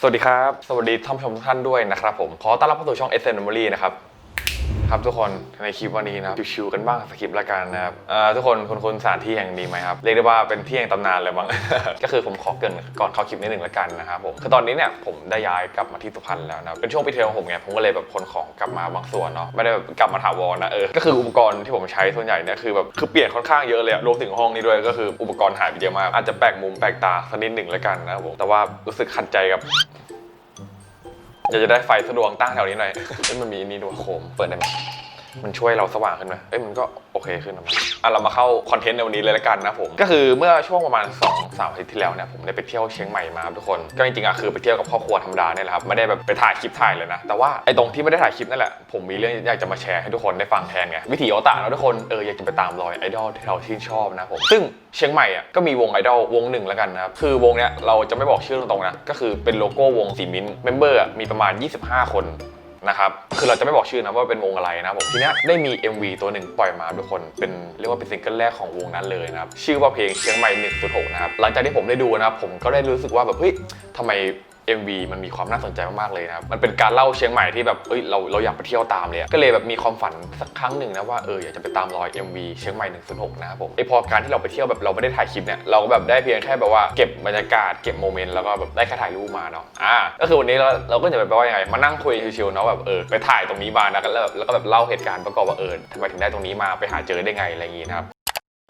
สวัสดีครับ สวัสดีท่านผู้ชมทุกท่านด้วยนะครับผม ขอต้อนรับเข้าสู่ช่อง s อ Memory นะครับ ครับทุกคนในคลิปวันนี้นะครับชิวๆกันบ้างสคริปต์ละกันนะครับเอ่อทุกคนคุณคุณสถานที่แห่งนี้ไหมครับเรียกได้ว่าเป็นที่แห่งตำนานเลยมั้งก็คือผมขอเกรินก่อนเข้าคลิปนิดหนึ่งละกันนะครับผมคือตอนนี้เนี่ยผมได้ย้ายกลับมาที่สุพรรณแล้วนะเป็นช่วงปิดเทอมของผมไงผมก็เลยแบบขนของกลับมาบางส่วนเนาะไม่ได้แบบกลับมาถาวรนะเออก็คืออุปกรณ์ที่ผมใช้ส่วนใหญ่เนี่ยคือแบบคือเปลี่ยนค่อนข้างเยอะเลยอะรวมถึงห้องนี้ด้วยก็คืออุปกรณ์หายไปเยอะมากอาจจะแปลกมุมแปลกตาสักนิดหนึ่งละกันนะครับผมแต่ว่ารู้สึกขัดใจกับ อยากจะได้ไฟสะดวกตั้งแถวนี้หน่อยเอ้ยมันมีนี่ด้วยโคม เปิดได้ไหมมันช่วยเราสว่างขึ้นไหมเอ้ยมันก็ อเคขึ้นนะมันอะเรามาเข้าคอนเทนต์ในวันนี้เลยละกันนะผม ก็คือเมื่อช่วงประมาณ2อสามอาทิตย์ที่แล้วเนี่ยผมได้ไปเที่ยวเชียงใหม่มาครับทุกคน ก็จริงๆอะคือไปเที่ยวกับครอบครัวธรรมดาเนี่ยแหละครับไม่ได้แบบไปถ่ายคลิปถ่ายเลยนะ แต่ว่าไอ้ตรงที่ไม่ได้ถ่ายคลิปนั่นแหละผมมีเรื่องอยากจะมาแชร์ให้ทุกคนได้ฟังแทนไงวิถีโอตาเนอะทุกคนเอออยากจะไปตามรอยไอดอลที่เราชื่นชอบนะผมซึ่งเชียงใหม่อะก็มีวงไอดอลวงหนึ่งแล้วกันนะครับคือวงเนี้ยเราจะไม่บอกชื่อตรงๆนะก็คือเป็นโลโก้วงสีมิ้นเมมเบอร์มีประมาณ 25 คน นะครับคือเราจะไม่บอกชื่อนะว่าเป็นวงอะไรนะผมทีเนี้ยได้มี MV ตัวหนึ่งปล่อยมาทุกคนเป็นเรียกว่าเป็นซิงเกิลแรกของวงนั้นเลยนะครับชื่อว่าเพลงเชียงใหม่106นะครับหลังจากที่ผมได้ดูนะครับผมก็ได้รู้สึกว่าแบบเฮ้ยทำไม MV มันมีความน่าสนใจมากๆเลยนะครับ มันเป็นการเล่าเชียงใหม่ที่แบบเอ้ยเราเราอยากไปเที่ยวตามเลยก็เลยแบบมีความฝันสักครั้งหนึ่งนะว่าเอออยากจะไปตามรอย MV เชียงใหม่106นะครับผมไอพอการที่เราไปเที่ยวแบบเราไม่ได้ถ่ายคลิปเนี่ยเราก็แบบได้เพียงแค่แบบว่าเก็บบรรยากาศเก็บโมเมนต์แล้วก็แบบได้แค่ถ่ายรูปมาเนาะอ่าก็คือวันนี้เราเราก็จะแบบว่ายังไงมานั่งคุยชิวๆเนาะแบบเออไปถ่ายตรงนี้มานะแล้วแบบแล้วก็แบบเล่าเหตุการณ์ประกอบว่าเออทำไมถึงได้ตรงนี้มาไปหาเจอได้ไงอะไรอย่างงี้นะครับ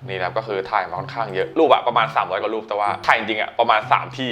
นี่นะครับก็คือถ่ายมาค่อนข้างเยอะรูปอะประมาณ 300กว่ารูปแต่ว่าถ่ายจริงอะประมาณ 3 ที่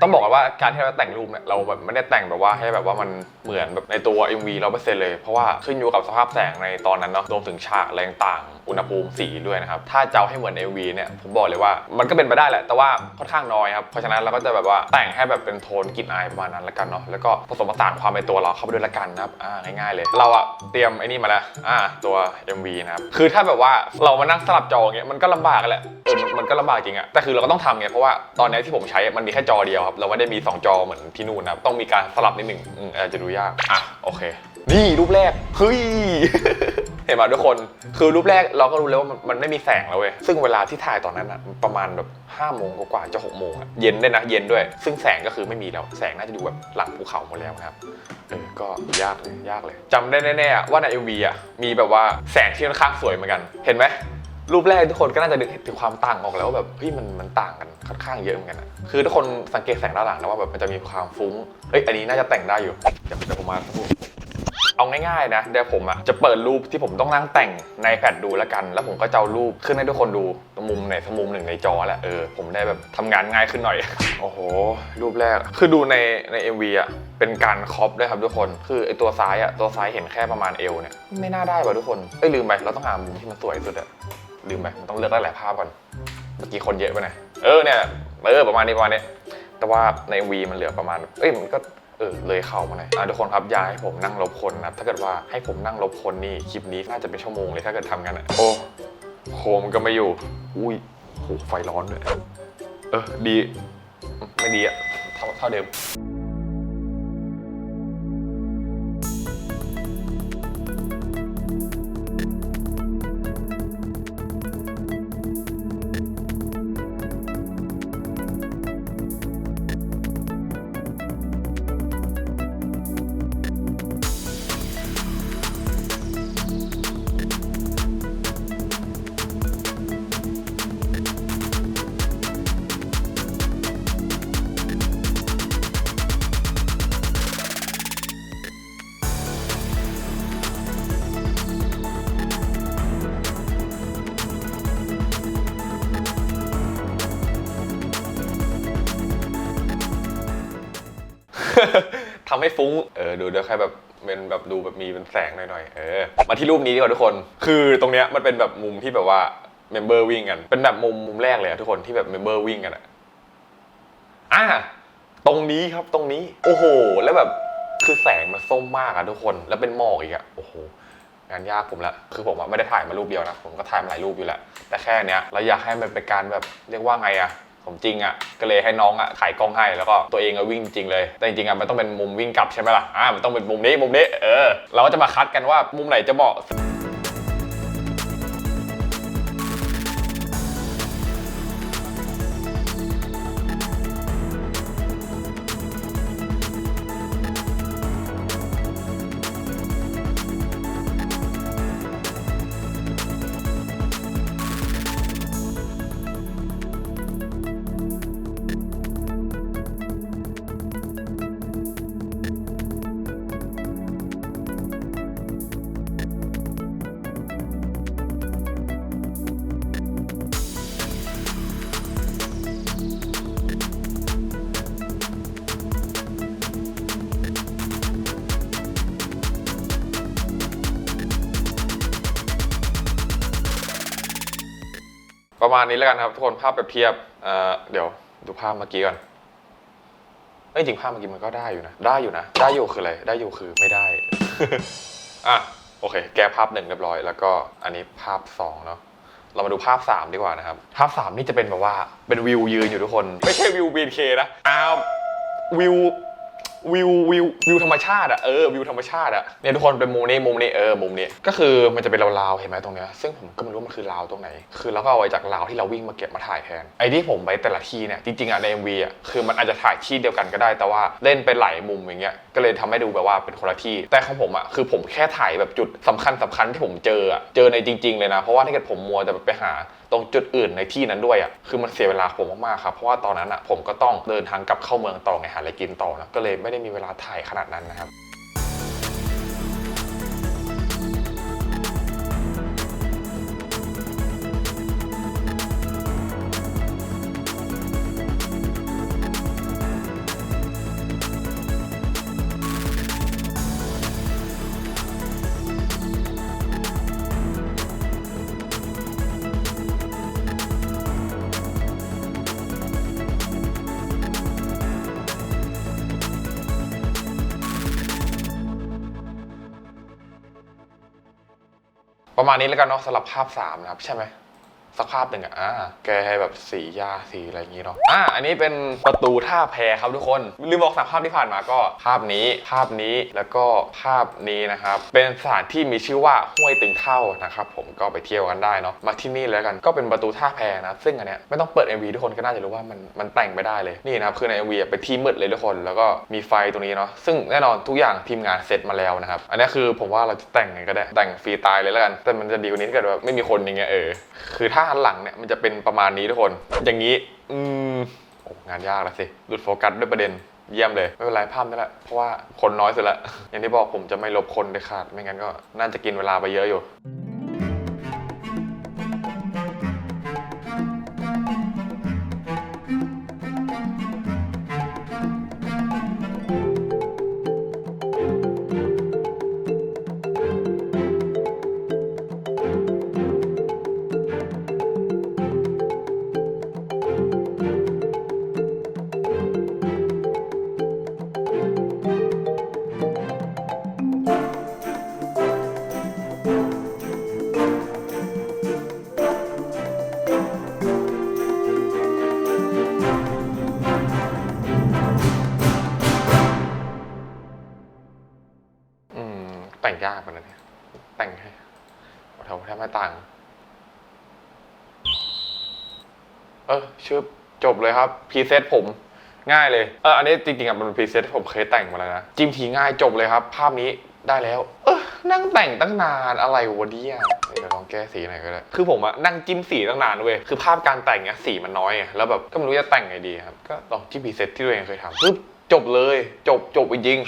ต้องบอกกันว่าการที่เราแต่งรูปเนี่ยเราแบบไม่ได้แต่งแบบว่าให้แบบว่ามันเหมือนแบบในตัว MV ร้อเปอร์เซ็นต์เลย เพราะว่าขึ้นอยู่กับสภาพแสงในตอนนั้นเนาะรวมถึงฉากอะไรต่างอุณหภูมิสีด้วยนะครับ ถ้าจะเอาให้เหมือน MV เนี่ยผมบอกเลยว่ามันก็เป็นไปได้แหละ แต่ว่าค่อนข้างน้อยครับ เพราะฉะนั้นเราก็จะแบบว่าแต่งให้แบบเป็นโทนกลิ่นอายประมาณนั้นละกันเนาะแล้วก็ผสมผสานความเป็นตัวเราเข้าไปด้วยละกันนะครับอ่าง่ายๆเลย เราอะเตรียมไอ้นี่มาแล้วอ่าตัว MV นะครับคือถ้าแบบว่าเรามานั่งสลับจองเงี้ยมันก็ลำบากแหละเออมันมันก็ลำบากจริงอะแต่คือเราก็ต้องทำไงเพราะว่าตอนนี้ที่ผมใช้มันมีแค่จอเดียวครับเราไม่ได้มี 2 จอเหมือนที่นู่นนะต้องมีการสลับนิดหนึ่งอืมอาจจะดูยากอะโอเคนี่รูปแรกเฮ้ยเห็นไหมทุกคน คือรูปแรกเราก็รู้แล้วว่ามันไม่มีแสงแล้วเว้ย ซึ่งเวลาที่ถ่ายตอนนั้นอะประมาณแบบ5โมงกว่าๆจะ6โมงอะเย็นด้วยนะ เย็นด้วย ซึ่งแสงก็คือไม่มีแล้ว แสงน่าจะอยู่แบบหลังภูเขาหมดแล้วนะครับ เออ ก็ยากเลย ยากเลยจำได้แน่ๆว่าใน MV อะมีแบบว่าแสงที่ค่อนข้างสวยเหมือนกัน เห็นไหม รูปแรกทุกคนก็น่าจะนึกถึงความต่างออกแล้วว่าแบบเฮ้ยมันมันต่างกันค่อนข้างเยอะเหมือนกันอะคือทุกคนสังเกตแสงด้านหลังนะว่าแบบมันจะมีความฟุ้งเฮ้ยอันนี้น่าจะแต่งได้อยู่เดี๋ยวเดี๋ยวผมมาสักครู่เอาง่ายๆนะเดี๋ยวผมอะจะเปิดรูปที่ผมต้องนั่งแต่งในแพดดูแล้วกัน แล้วผมก็จะเอารูปขึ้นให้ทุกคนดูมุมไหนสมุมหนึ่งในจอแหละเออผมได้แบบทำงานง่ายขึ้นหน่อย โอ้โห รูปแรก คือดูในใน MV อะเป็นการครอปด้วยครับทุกคน คือไอตัวซ้ายอะตัวซ้ายเห็นแค่ประมาณเอวเนี่ยไม่น่าได้ป่ะทุกคนเอ้ยลืมไปเราต้องหามุมที่มันสวยสุดอะ ลืมไปมันต้องเลือกได้หลายภาพก่อน เมื่อกี้คนเยอะไปหน่อยเออเนี่ยเออประมาณนี้ประมาณนี้ แต่ว่าใน MV มันเหลือประมาณ เอ้ยมันก็เออเลยเข่ามาหน่อยอะทุกคนครับอยาให้ผมนั่งลบคนนะถ้าเกิดว่าให้ผมนั่งลบคนนี่คลิปนี้น่าจะเป็นชั่วโมงเลยถ้าเกิดทำกันอะโอ้โคมก็ไม่อยู่ อุ้ยโหไฟร้อนด้วยเออดี ไม่ดีอะเท่าเท่าเดิม ทำให้ฟุ้ง เออ ดูเดี๋ยวแค่แบบเป็นแบบดูแบบมีเป็นแสงหน่อยๆ เออ มาที่รูปนี้ดีกว่าทุกคน คือตรงเนี้ยมันเป็นแบบมุมที่แบบว่าเมมเบอร์วิ่งกัน เป็นแบบมุมมุมแรกเลยอะทุกคนที่แบบเมมเบอร์วิ่งกันอะอะตรงนี้ครับตรงนี้ โอ้โห แล้วแบบคือแสงมันส้มมากอะทุกคน แล้วเป็นหมอกอีกอะโอ้โหงานยากผมละ คือผมไม่ได้ถ่ายมารูปเดียวนะ ผมก็ถ่ายมาหลายรูปอยู่แหละ แต่แค่เนี้ยเราอยากให้มันเป็นการแบบเรียกว่าไงอะ ผมจริงอะก็เลยให้น้องอะถ่ายกล้องให้แล้วก็ตัวเองก็วิ่งจริงเลย แต่จริงๆอะมันต้องเป็นมุมวิ่งกลับใช่ไหมล่ะอ่ามันต้องเป็นมุมนี้มุมนี้เออเราก็จะมาคัดกันว่ามุมไหนจะเหมาะ ประมาณนี้แล้วกันครับทุกคนภาพเปรียบเทียบเเดี๋ยวดูภาพเมื่อกี้ก่อนเอ้ยจริงภาพเมื่อกี้มันก็ได้อยู่นะ ได้อยู่นะ ได้อยู่คืออะไร ได้อยู่คือไม่ได้ อะโอเค แก้ภาพหนึ่งเรียบร้อย แล้วก็อันนี้ภาพสองเนาะเรามาดูภาพ 3 ดีกว่านะครับ ภาพ 3 นี่จะเป็นแบบว่าเป็นวิวยืนอยู่ทุกคน ไม่ใช่วิว BNK นะอ้าววิว วิววิววิวธรรมชาติอะเออวิวธรรมชาติอะเนี่ยทุกคนเป็นมุมนี้มุมนี้เออมุมนี้ก็คือมันจะเป็นราวๆเห็นไหมตรงเนี้ยซึ่งผมก็ไม่รู้มันคือราวตรงไหน คือเราก็เอาไว้จากราวที่เราวิ่งมาเก็บมาถ่ายแทนไอ้ที่ผมไปแต่ละที่เนี่ยจริงๆอะใน MV อะคือมันอาจจะถ่ายที่เดียวกันก็ได้ แต่ว่าเล่นเป็นหลายมุมอย่างเงี้ยก็เลยทำให้ดูแบบว่าเป็นคนละที่ แต่ของผมอะคือผมแค่ถ่ายแบบจุดสำคัญสำคัญที่ผมเจออะเจอในจริง ๆเลยนะ เพราะว่าถ้าเกิดผมมัวแต่ไปหาตรงจุดอื่นในที่นั้นด้วยอะคือมันเสียเวลาผมมากๆครับเพราะว่าตอนนั้นอะผมก็ต้องเดินทางกลับเข้าเมืองต่อไงหาอะไรกินต่อนะก็เลยไม่ได้มีเวลาถ่ายขนาดนั้นนะครับ ประมาณนี้แล้วกันเนาะสำหรับภาพ 3 นะครับ ใช่ไหม สักภาพหนึ่งอะอ่าแกให้แบบสียาสีอะไรอย่างงี้เนาะอ่าอันนี้เป็นประตูท่าแพครับทุกคนลืมบอกสามภาพที่ผ่านมาก็ภาพนี้ภาพนี้แล้วก็ภาพนี้นะครับเป็นสถานที่มีชื่อว่าห้วยตึงเท่านะครับผมก็ไปเที่ยวกันได้เนาะมาที่นี่แล้วกันก็เป็นประตูท่าแพนะซึ่งอันเนี้ยไม่ต้องเปิด MV ทุกคนก็น่าจะรู้ว่ามันมันแต่งไม่ได้เลยนี่นะครับคือใน MV เป็นที่มืดเลยทุกคน แล้วก็มีไฟตรงนี้เนาะซึ่งแน่นอนทุกอย่างทีมงานเสร็จมาแล้วนะครับอันนี้คือผมว่าเราจะแต่งไงก็ได้แต่งฟรีตายเลยแล้วกัน แต่มันจะดีกว่านี้ถ้าเกิดว่าไม่มีคนอย่างเงี้ยเออคือถ้าหันหลังเนี่ยมันจะเป็นประมาณนี้ทุกคน อย่างนี้ อืมโอ้งานยากแล้วสิ หลุดโฟกัสด้วยประเด็น เยี่ยมเลย ไม่เป็นไรภาพนี่แหละ เพราะว่าคนน้อยสุดละ อย่างที่บอกผมจะไม่ลบคนเด็ดขาด ไม่งั้นก็น่าจะกินเวลาไปเยอะอยู่ แต่งยากกว่านั้นเนี่ยแต่งให้แถวแทบไม่ต่าง เออชื่อจบเลยครับพรีเซตผมง่ายเลย เอออันนี้จริงๆอะมันเป็นพรีเซตที่ผมเคยแต่งมาแล้วนะ จิ้มทีง่ายจบเลยครับ ภาพนี้ได้แล้ว เออนั่งแต่งตั้งนานอะไรวะเนี่ยเดี๋ยวลองแก้สีหน่อยก็ได้ คือผมอะนั่งจิ้มสีตั้งนานเว้ย คือภาพการแต่งเนี้ยสีมันน้อยไงแล้วแบบก็ไม่รู้จะแต่งไงดีครับ ก็ลองจิ้มพรีเซตที่ตัวเองเคยทำปึ๊บจบเลย จบจบจริง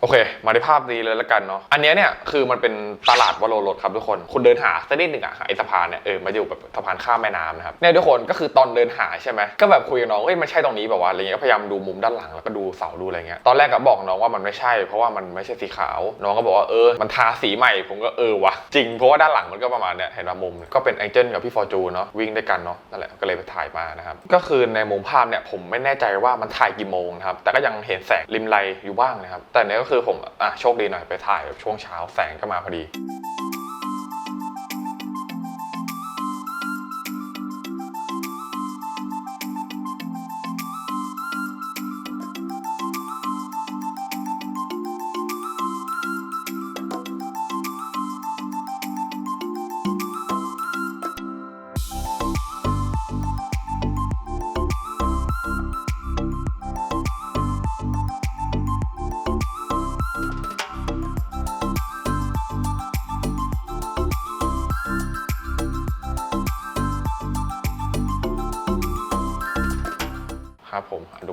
โอเค มาในภาพนี้เลยละกันเนาะ อันนี้เนี่ยคือมันเป็นตลาดวโรรสครับทุกคน คุณเดินหาสักนิดหนึ่งอะหาไอสะพานเนี่ยเออมาอยู่แบบสะพานข้ามแม่น้ำนะครับ เนี่ยทุกคนก็คือตอนเดินหาใช่ไหมก็แบบคุยกับน้องเอ้ยมันใช่ตรงนี้แบบว่าอะไรเงี้ยก็พยายามดูมุมด้านหลังแล้วก็ดูเสาดูอะไรเงี้ย ตอนแรกก็บอกน้องว่ามันไม่ใช่ เพราะว่ามันไม่ใช่สีขาว น้องก็บอกว่าเออ มันทาสีใหม่ ผมก็เออวะจริง เพราะว่าด้านหลังมันก็ประมาณเนี้ยเห็นว่ามุมก็เป็นแองเจิลกับพี่ฟอร์จูเนาะวิ่งด้วยกันเนาะนั่นแหละก็เลยไปถ่ายมานะครับก็คือในมุมภาพเนี่ยผมไม่แน่ใจว่ามันถ่ายกี่โมงนะครับแต่ก็ยังเห็นแสงริมไรอยู่บ้างนะครับแต่เนี้ยคือผมอะโชคดีหน่อยไปถ่ายแบบช่วงเช้าแสงก็มาพอดี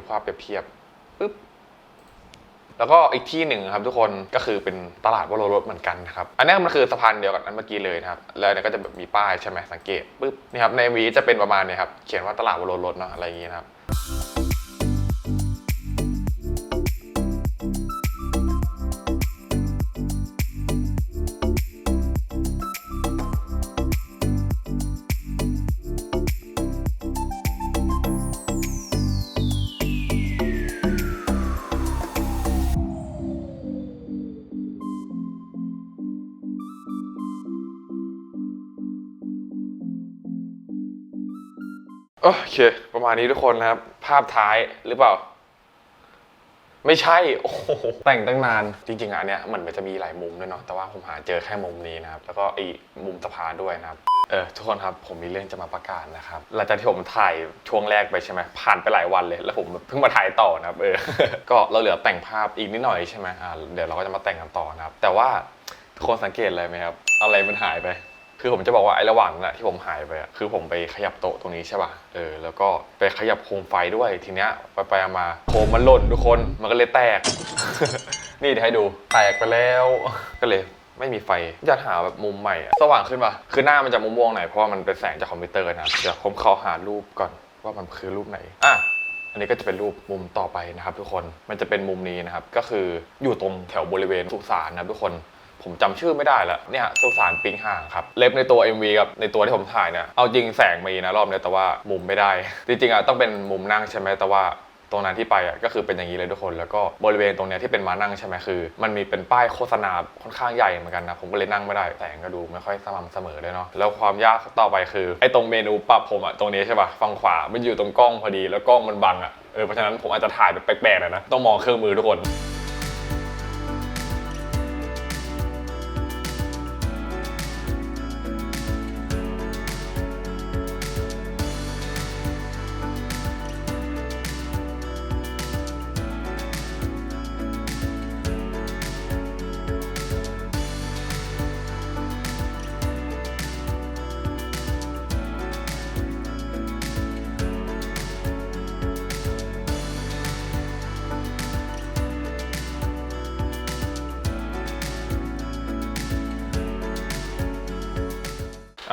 ภาพเปรียบเทียบปึ๊บแล้วก็อีกที่หนึ่งครับทุกคนก็คือเป็นตลาดวโรรสเหมือนกันนะครับอันนี้มันคือสะพานเดียวกับอันเมื่อกี้เลยนะครับแล้วเนี่ยก็จะแบบมีป้ายใช่ไหมสังเกตปึ๊บนี่ครับในวีจะเป็นประมาณเนี้ครับเขียนว่าตลาดวโรรสเนาะอะไรอย่างงี้นะครับ โอเค ประมาณนี้ทุกคนนะครับ ภาพท้ายหรือเปล่า ไม่ใช่ โอ้โหแต่งตั้งนาน จริง ๆอันเนี้ยมันจะมีหลายมุมด้วยเนาะแต่ว่าผมหาเจอแค่มุมนี้นะครับ แล้วก็ไอ้มุมสะพานด้วยนะครับเออทุกคนครับผมมีเรื่องจะมาประกาศนะครับหลังจากที่ผมถ่ายช่วงแรกไปใช่ไหมผ่านไปหลายวันเลย แล้วผมเพิ่งมาถ่ายต่อนะครับเออก็เราเหลือแต่งภาพอีกนิดหน่อยใช่ไหมอ่าเดี๋ยวเราก็จะมาแต่งกันต่อนะครับ แต่ว่าทุกคนสังเกตอะไรไหมครับ อะไรมันหายไป คือผมจะบอกว่าไอ้ระหว่างนั้นอะที่ผมหายไปอะคือผมไปขยับโต๊ะตรงนี้ใช่ป่ะเออแล้วก็ไปขยับโคมไฟด้วยทีเนี้ยไปไปๆมาโคมมันหล่นทุกคนมันก็เลยแตก นี่เดี๋ยวให้ดูแตกไปแล้ว ก็เลยไม่มีไฟอยากหาแบบมุมใหม่อะสว่างขึ้นป่ะคือหน้ามันจะม่วงๆหนอยเพราะว่ามันเป็นแสงจากคอมพิวเตอร์นะเดี๋ยวผมเขาหารูปก่อนว่ามันคือรูปไหนอะอันนี้ก็จะเป็นรูปมุมต่อไปนะครับ ทุกคนมันจะเป็นมุมนี้นะครับก็คืออยู่ตรงแถวบริเวณสุสานนะครับทุกคน ผมจำชื่อไม่ได้แล้วเนี่ยสุสานปิงห่างครับ เล็บในตัว MV กับในตัวที่ผมถ่ายเนี่ยเอาจริงแสงมีนะรอบนี้แต่ว่ามุมไม่ได้ จริงๆอะต้องเป็นมุมนั่งใช่ไหมแต่ว่าตรงนั้นที่ไปอะก็คือเป็นอย่างนี้เลยทุกคน แล้วก็บริเวณตรงเนี้ยที่เป็นมานั่งใช่ไหมคือ มันมีเป็นป้ายโฆษณาค่อนข้างใหญ่เหมือนกันนะผมก็เลยนั่งไม่ได้แสงก็ดูไม่ค่อยสม่ำเสมอเลยเนาะแล้วความยากต่อไปคือไอ้ตรงเมนูปรับผมอะตรงนี้ใช่ป่ะฝั่งขวามันอยู่ตรงกล้องพอดีแล้วกล้องมันบังอะเออเพราะฉะนั้นผมอาจจะถ่ายแบบแปลกๆหน่อยนะต้องมองเครื่องมือทุกคน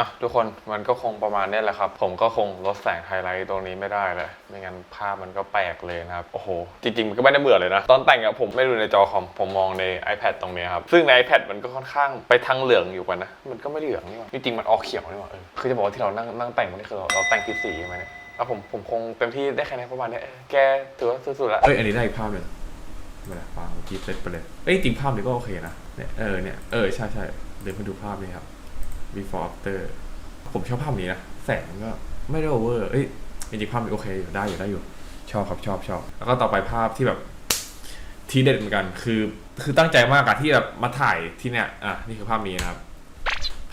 อะทุกคนมันก็คงประมาณนี้แหละครับ ผมก็คงลดแสงไฮไลท์ตรงนี้ไม่ได้เลย ไม่งั้นภาพมันก็แปลกเลยนะครับ โอ้โห จริงๆ มันก็ไม่ได้เบื่อเลยนะ ตอนแต่งอะผมไม่ดูในจอคอม ผมมองใน iPad ตรงนี้ครับ ซึ่งใน iPad มันก็ค่อนข้างไปทางเหลืองอยู่กันนะ มันก็ไม่เหลืองนี่หว่าจริงๆ มันออกเขียวนี่หว่าเออคือจะบอกว่าที่เรานั่งนั่งแต่งมันนี่คือเราเราแต่งผิดสีใช่ไหมเนี่ยอะผมผมคงเต็มที่ได้แค่นี้ประมาณนี้แกถือว่าสุดๆแล้วเอ้ยอันนี้ได้อีกภาพหนึ่งม่ได้ฟังเมื่อกี้เซตไปเลยเอ้ยจริงภาพนี้ก็โอเคนะเนี่ยเออเนี่ยเออใช่ใช่เดี๋ยวมาดูภาพนี้ครับ before after ผมชอบภาพนี้นะ แสงมันก็ไม่ได้โอเวอร์เอ้ยจริงๆภาพนี้โอเคอยู่ได้อยู่ได้อยู่ ชอบครับชอบชอบ แล้วก็ต่อไปภาพที่แบบทีเด็ดเหมือนกันคือ คือตั้งใจมากอะที่แบบมาถ่ายที่เนี่ยอะนี่คือภาพนี้นะครับ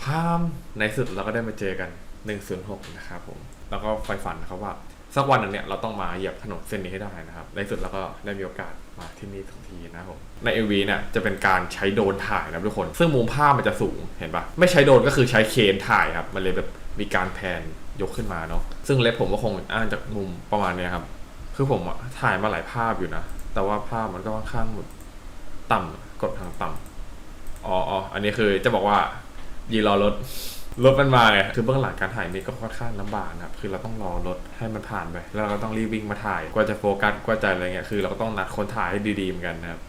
ภาพในสุดเราก็ได้มาเจอกัน 106 นะครับผม แล้วก็ไฟฝันนะครับว่า สักวันหนึ่งเนี่ยเราต้องมาเหยียบถนนเส้นนี้ให้ได้นะครับ ในสุดเราก็ได้มีโอกาสมาที่นี่ทันทีนะครับผมใน MV เนี่ยจะเป็นการใช้โดรนถ่ายนะทุกคน ซึ่งมุมภาพมันจะสูงเห็นปะไม่ใช้โดรนก็คือใช้เคนถ่ายครับ มันเลยแบบมีการแพนยกขึ้นมาเนาะซึ่งเล็บผมก็คงอ้างจากมุมประมาณนี้ครับ คือผมถ่ายมาหลายภาพอยู่นะ แต่ว่าภาพมันก็ค่อนข้างต่ำกดทางต่ำอ๋ออ๋ออันนี้คือจะบอกว่ายีรอรถ รถมันมาไงคือเบื้องหลังการถ่ายนี่ก็ค่อนข้างลำบากนะครับคือเราต้องรอรถให้มันผ่านไปแล้วเราก็ต้องรีบวิ่งมาถ่ายกว่าจะโฟกัสกว่าจะอะไรเงี้ยคือเราก็ต้องนัดคนถ่ายให้ดีๆเหมือนกันนะครับ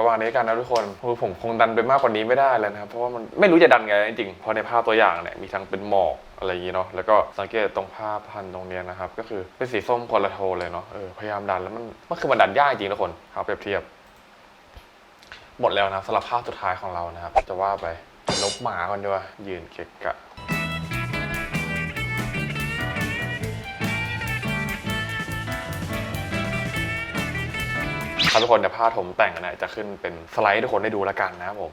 ประมาณนี้กันนะทุกคนคือผมคงดันไปมากกว่านี้ไม่ได้แล้วนะครับ เพราะว่ามันไม่รู้จะดันไงจริงๆเพราะในภาพตัวอย่างเนี่ยมีทั้งเป็นหมอกอะไรอย่างงี้เนาะ แล้วก็สังเกตตรงภาพพันตรงเนี้ยนะครับ ก็คือเป็นสีส้มคนละโทนเลยเนาะ เออ พยายามดันแล้วมันมันคือมันดันยากจริงทุกคนครับเปรียบเทียบ หมดแล้วนะสำหรับภาพสุดท้ายของเรานะครับ จะว่าไปลบหมาก่อนดีกว่ายืนเกะกะ ครับทุกคนเดี๋ยวภาพผมแต่งเนี่ยจะขึ้นเป็นสไลด์ให้ทุกคนได้ดูแล้วกันนะครับผม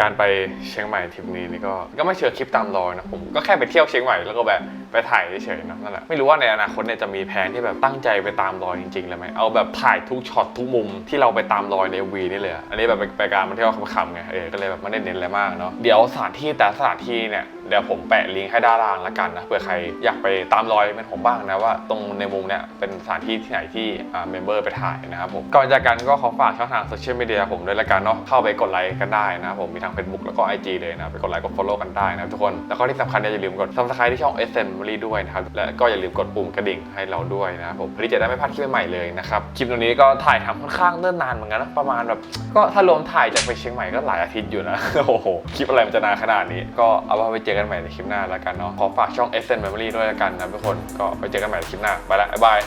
การไปเชียงใหม่ทริปนี้นี่ก็ก็ไม่เชิงคลิปตามรอยนะผมก็แค่ไปเที่ยวเชียงใหม่แล้วก็แบบไปถ่ายเฉยๆนะนั่นแหละไม่รู้ว่าในอนาคตเนี่ยจะมีแผนที่แบบตั้งใจไปตามรอยจริงๆเลยไหมเอาแบบถ่ายทุกช็อตทุกมุมที่เราไปตามรอยในวีนี่เลยอะอันนี้แบบไปไปการมาเที่ยวขำๆไงเออก็เลยแบบไม่ได้เน้นอะไรมากเนาะเดี๋ยวสถานที่แต่สถานที่เนี่ยเดี๋ยวผมแปะลิงก์ให้ด้านล่างละกันนะเผื่อใครอยากไปตามรอยเป็นผมบ้างนะว่าตรงในมุมเนี่ยเป็นสถานที่ที่ไหนที่เมมเบอร์ไปถ่ายนะครับผมก่อนจากกันก็ขอฝากช่องทางโซเชียลมีเดียผมด้วยละกันเนาะเข้าไปกดไลค์กันได้นะครับผมมีทั้ง Facebook แล้วก็ IG เลยนะไปกดไลค์กด follow กันได้นะทุกคนแล้วก็ที่สำคัญอย่าลืมกด subscribe ที่ช่อง s n m e m o r y ด้วยนะครับและก็อย่าลืมกดปุ่มกระดิ่งให้เราด้วยนะครับผมเพื่อที่จะได้ไม่พลาดคลิปใหม่ๆเลยนะครับคลิปตัวนี้ก็ถ่ายทำค่อนข้างเนิ่นนานเหมือนกันนะประมาณแบบก็ถ้ารวมถ่ายจากไปเชียงใหม่ก็หลายอาทิตย์อยู่นะโอ้โหคลิปอะไรมันจะนานขนาดนี้ก็เอาไว้ไปเจอกันใหม่ในคลิปหน้าแล้วกันเนาะขอฝากช่อง s n Memory ด้วยแล้วกันนะทุกคนก็ไปเจอกันใหม่ในคลิปหน้าไปละบ๊ายบาย